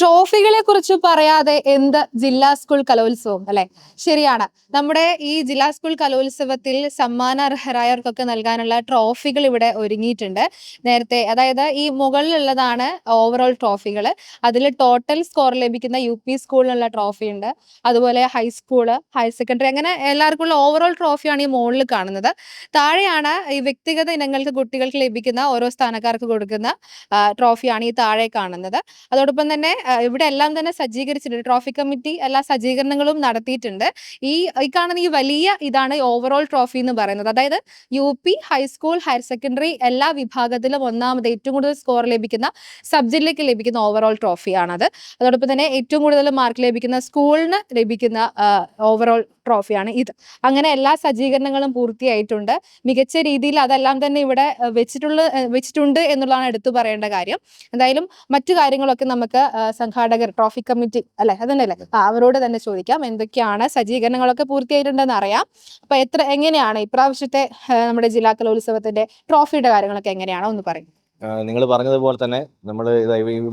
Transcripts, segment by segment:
ട്രോഫികളെ കുറിച്ച് പറയാതെ എന്ത് ജില്ലാ സ്കൂൾ കലോത്സവം അല്ലെ? ശരിയാണ്. നമ്മുടെ ഈ ജില്ലാ സ്കൂൾ കലോത്സവത്തിൽ സമ്മാനാർഹരായവർക്കൊക്കെ നൽകാനുള്ള ട്രോഫികൾ ഇവിടെ ഒരുങ്ങിയിട്ടുണ്ട്. നേരത്തെ അതായത് ഈ മുകളിലുള്ളതാണ് ഓവറോൾ ട്രോഫികൾ അതിൽ ടോട്ടൽ സ്കോർ ലഭിക്കുന്ന യു പി സ്കൂളിനുള്ള ട്രോഫി ഉണ്ട്. അതുപോലെ ഹൈസ്കൂൾ ഹയർ സെക്കൻഡറി അങ്ങനെ എല്ലാവർക്കും ഉള്ള ഓവറോൾ ട്രോഫിയാണ് ഈ മുകളിൽ കാണുന്നത്. താഴെയാണ് ഈ വ്യക്തിഗത ഇനങ്ങൾക്ക് കുട്ടികൾക്ക് ലഭിക്കുന്ന ഓരോ സ്ഥാനക്കാർക്ക് കൊടുക്കുന്ന ട്രോഫിയാണ് ഈ താഴെ കാണുന്നത്. അതോടൊപ്പം തന്നെ ഇവിടെ എല്ലാം തന്നെ സജ്ജീകരിച്ചിട്ടുണ്ട്. ട്രോഫി കമ്മിറ്റി എല്ലാ സജ്ജീകരണങ്ങളും നടത്തിയിട്ടുണ്ട്. ഈ ഈ കാണുന്ന ഈ വലിയ ഇതാണ് ഓവറോൾ ട്രോഫി എന്ന് പറയുന്നത്. അതായത് U P high school higher secondary എല്ലാ വിഭാഗത്തിലും ഒന്നാമത് ഏറ്റവും കൂടുതൽ സ്കോർ ലഭിക്കുന്ന സബ്ജക്റ്റിലേക്ക് ലഭിക്കുന്ന ഓവറോൾ ട്രോഫിയാണത് അതോടൊപ്പം തന്നെ ഏറ്റവും കൂടുതൽ മാർക്ക് ലഭിക്കുന്ന സ്കൂളിന് ലഭിക്കുന്ന ഓവറോൾ ട്രോഫിയാണ് ഇത് അങ്ങനെ എല്ലാ സജ്ജീകരണങ്ങളും പൂർത്തിയായിട്ടുണ്ട്. മികച്ച രീതിയിൽ അതെല്ലാം തന്നെ ഇവിടെ വെച്ചിട്ടുള്ള വെച്ചിട്ടുണ്ട് എന്നുള്ളതാണ് എടുത്തു പറയേണ്ട കാര്യം. എന്തായാലും മറ്റു കാര്യങ്ങളൊക്കെ നമുക്ക് സംഘാടകർ ട്രോഫി കമ്മിറ്റി അല്ലെ അതന്നെയല്ലേ അവരോട് തന്നെ ചോദിക്കാം എന്തൊക്കെയാണ് സജ്ജീകരണങ്ങളൊക്കെ പൂർത്തിയായിട്ടുണ്ടെന്ന് അറിയാം. അപ്പൊ എത്ര എങ്ങനെയാണ് ഇപ്രാവശ്യത്തെ നമ്മുടെ ജില്ലാ കലോത്സവത്തിന്റെ ട്രോഫിയുടെ കാര്യങ്ങളൊക്കെ എങ്ങനെയാണോ ഒന്ന് പറയും. നിങ്ങൾ പറഞ്ഞതുപോലെ തന്നെ നമ്മൾ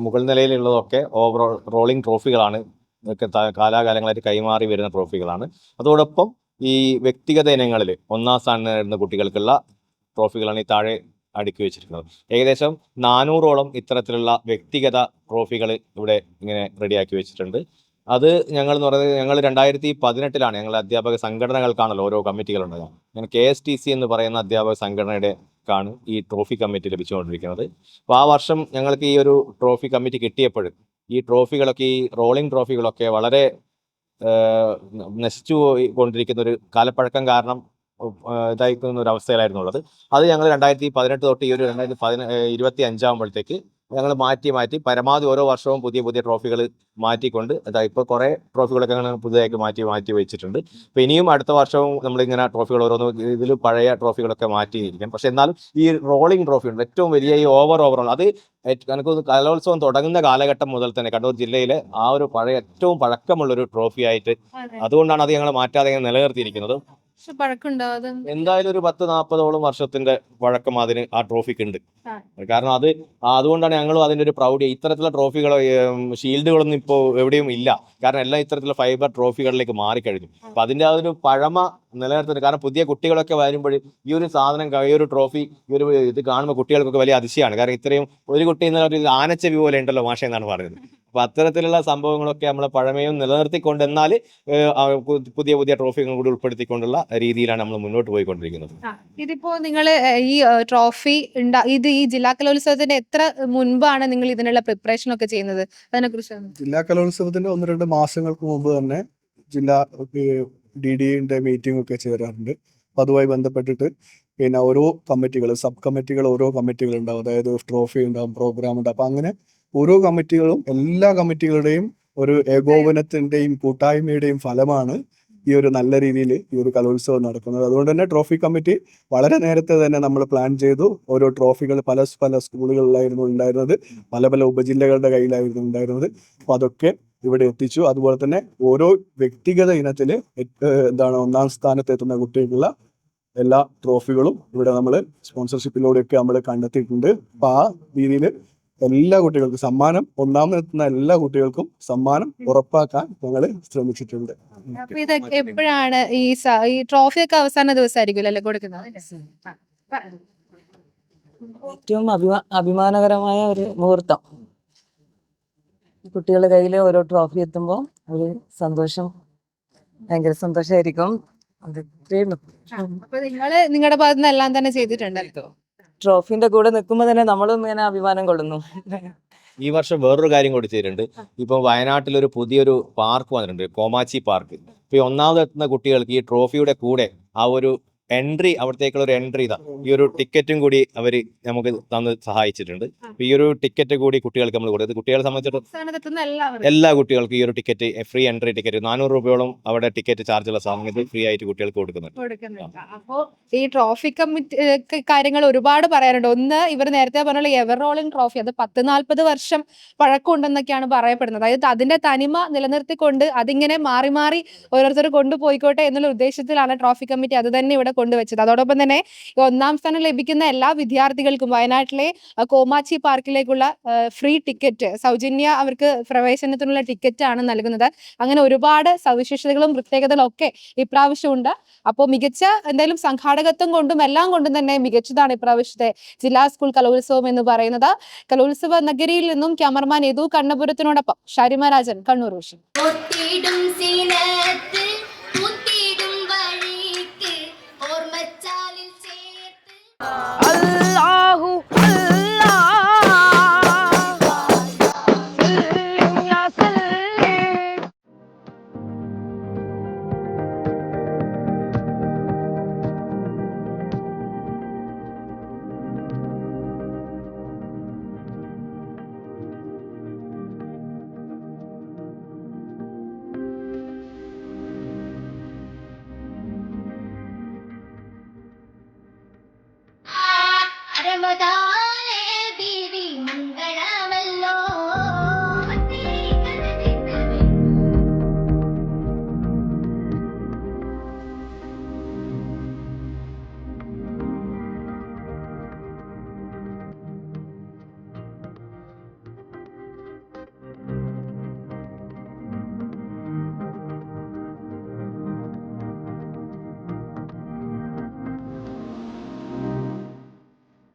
മുകൾ നിലയിലുള്ളതൊക്കെ ഓവറോൾ റോളിംഗ് ട്രോഫികളാണ് ഇതൊക്കെ കാലാകാലങ്ങളായിട്ട് കൈമാറി വരുന്ന ട്രോഫികളാണ്. അതോടൊപ്പം ഈ വ്യക്തിഗത ഇനങ്ങളിൽ ഒന്നാം സ്ഥാനം നേടുന്ന കുട്ടികൾക്കുള്ള ട്രോഫികളാണ് ഈ താഴെ അടുക്കി വെച്ചിരിക്കുന്നത്. ഏകദേശം നാനൂറോളം ഇത്തരത്തിലുള്ള വ്യക്തിഗത ട്രോഫികൾ ഇവിടെ ഇങ്ങനെ റെഡിയാക്കി വെച്ചിട്ടുണ്ട്. അത് ഞങ്ങൾ എന്ന് പറയുന്നത് ഞങ്ങൾ രണ്ടായിരത്തി പതിനെട്ടിലാണ് ഞങ്ങൾ അധ്യാപക സംഘടനകൾക്കാണല്ലോ ഓരോ കമ്മിറ്റികളുണ്ടാകുക ഞാൻ കെ എസ് ടി സി എന്ന് പറയുന്ന അധ്യാപക സംഘടനയുടെ ആണ് ഈ ട്രോഫി കമ്മിറ്റി ലഭിച്ചുകൊണ്ടിരിക്കുന്നത്. അപ്പോൾ ആ വർഷം ഞങ്ങൾക്ക് ഈ ഒരു ട്രോഫി കമ്മിറ്റി കിട്ടിയപ്പോൾ ഈ ട്രോഫികളൊക്കെ ഈ റോളിംഗ് ട്രോഫികളൊക്കെ വളരെ നശിച്ചു കൊണ്ടിരിക്കുന്ന ഒരു കാലപ്പഴക്കം കാരണം ഇതായിരിക്കുന്ന ഒരു അവസ്ഥയിലായിരുന്നു ഉള്ളത്. അത് ഞങ്ങൾ രണ്ടായിരത്തി പതിനെട്ട് തൊട്ട് ഈ ഒരു രണ്ടായിരത്തി പതിന ഇരുപത്തി അഞ്ചാകുമ്പോഴത്തേക്ക് ഞങ്ങൾ മാറ്റി മാറ്റി പരമാവധി ഓരോ വർഷവും പുതിയ പുതിയ ട്രോഫികൾ മാറ്റിക്കൊണ്ട് അതാ ഇപ്പോൾ കുറേ ട്രോഫികളൊക്കെ ഞങ്ങൾ പുതിയതായിട്ട് മാറ്റി മാറ്റി വെച്ചിട്ടുണ്ട്. അപ്പോൾ ഇനിയും അടുത്ത വർഷവും നമ്മളിങ്ങനെ ട്രോഫികൾ ഓരോന്ന് ഇതിൽ പഴയ ട്രോഫികളൊക്കെ മാറ്റിയിരിക്കാം. പക്ഷെ എന്നാലും ഈ റോളിംഗ് ട്രോഫി ഉണ്ട് ഏറ്റവും വലിയ ഈ ഓവർ ഓവറോൾ അത് കണക്ക് കലോത്സവം തുടങ്ങുന്ന കാലഘട്ടം മുതൽ തന്നെ കണ്ണൂർ ജില്ലയിലെ ആ ഒരു പഴയ ഏറ്റവും പഴക്കമുള്ള ഒരു ട്രോഫി ആയിട്ട് അതുകൊണ്ടാണ് അത് ഞങ്ങൾ മാറ്റാതെ നിലനിർത്തിയിരിക്കുന്നത്. എന്തായാലും ഒരു പത്ത് നാൽപ്പതോളം വർഷത്തിന്റെ പഴക്കം അതിന് ആ ട്രോഫിക്ക് ഉണ്ട് കാരണം അത് അതുകൊണ്ടാണ് ഞങ്ങളും അതിന്റെ ഒരു പ്രൗഢി. ഇത്തരത്തിലുള്ള ട്രോഫികളോ ഷീൽഡുകളൊന്നും ഇപ്പോൾ എവിടെയും ഇല്ല. കാരണം എല്ലാം ഇത്തരത്തിലുള്ള ഫൈബർ ട്രോഫികളിലേക്ക് മാറിക്കഴിഞ്ഞു. അപ്പൊ അതിന്റെ ആ ഒരു പഴമ നിലനിർത്തുന്നുണ്ട്. കാരണം പുതിയ കുട്ടികളൊക്കെ വരുമ്പോൾ ഈ ഒരു സാധനം ഈ ഒരു ട്രോഫി ഈ ഒരു ഇത് കാണുമ്പോൾ കുട്ടികൾക്കൊക്കെ വലിയ അതിശയമാണ്. കാരണം ഇത്രയും ഒരു കുട്ടി ഇന്നലെ ഒരു ആനച്ചെവി പോലെ ഉണ്ടല്ലോ മാഷ എന്നാണ് പറയുന്നത്. അപ്പൊ അത്തരത്തിലുള്ള സംഭവങ്ങളൊക്കെ നമ്മൾ പഴമയും നിലനിർത്തിക്കൊണ്ട് എന്നാൽ പുതിയ പുതിയ ട്രോഫികൾ കൂടി ഉൾപ്പെടുത്തിക്കൊണ്ടുള്ള രീതിയിലാണ് നമ്മൾ മുന്നോട്ട് പോയിക്കൊണ്ടിരിക്കുന്നത്. ഇതിപ്പോ നിങ്ങൾ ഈ ട്രോഫി ഉണ്ടാ ഇത് ഈ ജില്ലാ കലോത്സവത്തിന്റെ എത്ര മുൻപാണ് നിങ്ങൾ ഇതിനുള്ള പ്രിപ്പറേഷൻ ഒക്കെ ചെയ്യുന്നത്? അതിനെ കുറിച്ച് ജില്ലാ കലോത്സവത്തിന്റെ ഒന്ന് രണ്ട് മാസങ്ങൾക്ക് മുമ്പ് തന്നെ ജില്ലാ ഡി ഡിന്റെ മീറ്റിംഗ് ഒക്കെ ചേരാറുണ്ട്. അപ്പൊ അതുമായി ബന്ധപ്പെട്ടിട്ട് പിന്നെ ഓരോ കമ്മിറ്റികൾ സബ് കമ്മിറ്റികൾ ഓരോ കമ്മിറ്റികൾ ഉണ്ടാവും അതായത് ട്രോഫി ഉണ്ടാവും പ്രോഗ്രാം ഉണ്ടാവും. അപ്പൊ അങ്ങനെ ഓരോ കമ്മിറ്റികളും എല്ലാ കമ്മിറ്റികളുടെയും ഒരു ഏകോപനത്തിന്റെയും കൂട്ടായ്മയുടെയും ഫലമാണ് ഈ ഒരു നല്ല രീതിയിൽ ഈ ഒരു കലോത്സവം നടക്കുന്നത്. അതുകൊണ്ട് തന്നെ ട്രോഫി കമ്മിറ്റി വളരെ നേരത്തെ തന്നെ നമ്മൾ പ്ലാൻ ചെയ്തു. ഓരോ ട്രോഫികൾ പല പല സ്കൂളുകളിലായിരുന്നു ഉണ്ടായിരുന്നത്. പല പല ഉപജില്ലകളുടെ കയ്യിലായിരുന്നു ഉണ്ടായിരുന്നത്. അപ്പൊ അതൊക്കെ ഇവിടെ എത്തിച്ചു. അതുപോലെ തന്നെ ഓരോ വ്യക്തിഗത ഇനത്തിൽ എന്താണ് ഒന്നാം സ്ഥാനത്ത് എത്തുന്ന കുട്ടികളുള്ള എല്ലാ ട്രോഫികളും ഇവിടെ നമ്മൾ സ്പോൺസർഷിപ്പിലൂടെയൊക്കെ നമ്മൾ കണ്ടെത്തിയിട്ടുണ്ട്. അപ്പൊ ആ രീതിയിൽ എല്ലാ കുട്ടികൾക്കും സമ്മാനം ഒന്നാമതെത്തുന്ന എല്ലാ കുട്ടികൾക്കും സമ്മാനം ഉറപ്പാക്കാൻ ഞങ്ങൾ ശ്രമിച്ചിട്ടുണ്ട്. അപ്പൊ ഇതൊക്കെ എപ്പോഴാണ് ഈ സ- ഈ ട്രോഫി ഒക്കെ അവസാന ദിവസമായിരിക്കും അല്ലേ കൊടുക്കുന്നത്. ഏറ്റവും അഭിമാ അഭിമാനകരമായ ഒരു മുഹൂർത്തം. കുട്ടികളുടെ കയ്യിൽ ഓരോ ട്രോഫി എത്തുമ്പോൾ ഒരു സന്തോഷം ഭയങ്കര സന്തോഷമായിരിക്കും അത് ഇത്രയേ ഉള്ളൂ. അപ്പൊ നിങ്ങൾ നിങ്ങളുടെ ഭാഗത്ത് നിന്ന് എല്ലാം തന്നെ ചെയ്തിട്ടുണ്ടല്ലോ ട്രോഫിന്റെ കൂടെ നിൽക്കുമ്പോൾ തന്നെ നമ്മളും ഇങ്ങനെ അഭിമാനം കൊള്ളുന്നു. ഈ വർഷം വേറൊരു കാര്യം കൂടി ചെയ്തിട്ടുണ്ട്. ഇപ്പൊ വയനാട്ടിൽ ഒരു പുതിയൊരു പാർക്ക് വന്നിട്ടുണ്ട്. കോമാച്ചി പാർക്ക്. ഇപ്പൊ ഒന്നാമതെത്തുന്ന കുട്ടികൾക്ക് ഈ ട്രോഫിയുടെ കൂടെ ആ ഒരു എൻട്രി അവിടത്തേക്കുള്ള ഒരു എൻട്രി ഇതാ. ഈ ഒരു ടിക്കറ്റും കൂടി അവർ നമുക്ക് തന്ന് സഹായിച്ചിട്ടുണ്ട്. ഈ ഒരു ടിക്കറ്റ് കൂടി കുട്ടികൾക്ക് നമ്മൾ കൊടുത്തത് കുട്ടികളെ സംബന്ധിച്ചിടത്തോളം എല്ലാ കുട്ടികൾക്കും ഈ ഒരു ടിക്കറ്റ് ഫ്രീ എൻട്രി ടിക്കറ്റ് നാനൂറ് രൂപയോളം അവിടെ ടിക്കറ്റ് ചാർജ് ഉള്ള സമയത്ത് ഫ്രീ ആയിട്ട് കുട്ടികൾക്ക് കൊടുക്കുന്നുണ്ട്. കൊടുക്കുന്നുണ്ട്. അപ്പോ ഈ ട്രോഫി കമ്മിറ്റി കാര്യങ്ങൾ ഒരുപാട് പറയാനുണ്ട്. ഒന്ന് ഇവർ നേരത്തെ പറഞ്ഞ എവർ റോളിംഗ് ട്രോഫി അത് പത്ത് നാൽപ്പത് വർഷം പഴക്കമുണ്ടെന്നൊക്കെയാണ് പറയപ്പെടുന്നത്. അതായത് അതിന്റെ തനിമ നിലനിർത്തിക്കൊണ്ട് അതിങ്ങനെ മാറി മാറി ഓരോരുത്തർ കൊണ്ടുപോയിക്കോട്ടെ എന്നുള്ള ഉദ്ദേശത്തിലാണ് ട്രോഫി കമ്മിറ്റി അത് തന്നെ ഇവിടെ കൊണ്ടുവച്ചത്. അതോടൊപ്പം തന്നെ ഒന്നാം സ്ഥാനം ലഭിക്കുന്ന എല്ലാ വിദ്യാർത്ഥികൾക്കും വയനാട്ടിലെ കോമാച്ചി പാർക്കിലേക്കുള്ള ഫ്രീ ടിക്കറ്റ് സൗജന്യ അവർക്ക് പ്രവേശനത്തിനുള്ള ടിക്കറ്റ് ആണ് നൽകുന്നത്. അങ്ങനെ ഒരുപാട് സവിശേഷതകളും പ്രത്യേകതകളും ഒക്കെ ഇപ്രാവശ്യം ഉണ്ട് അപ്പോൾ മികച്ച എന്തായാലും സംഘാടകത്വം കൊണ്ടും എല്ലാം കൊണ്ടും തന്നെ മികച്ചതാണ് ഇപ്രാവശ്യത്തെ ജില്ലാ സ്കൂൾ കലോത്സവം എന്ന് പറയുന്നത്. കലോത്സവ നഗരിയിൽ നിന്നും ക്യാമറമാൻ യദു കണ്ണപുരത്തിനോടൊപ്പം? ഷാരിമ രാജൻ കണ്ണൂർ വിഷയം 아. without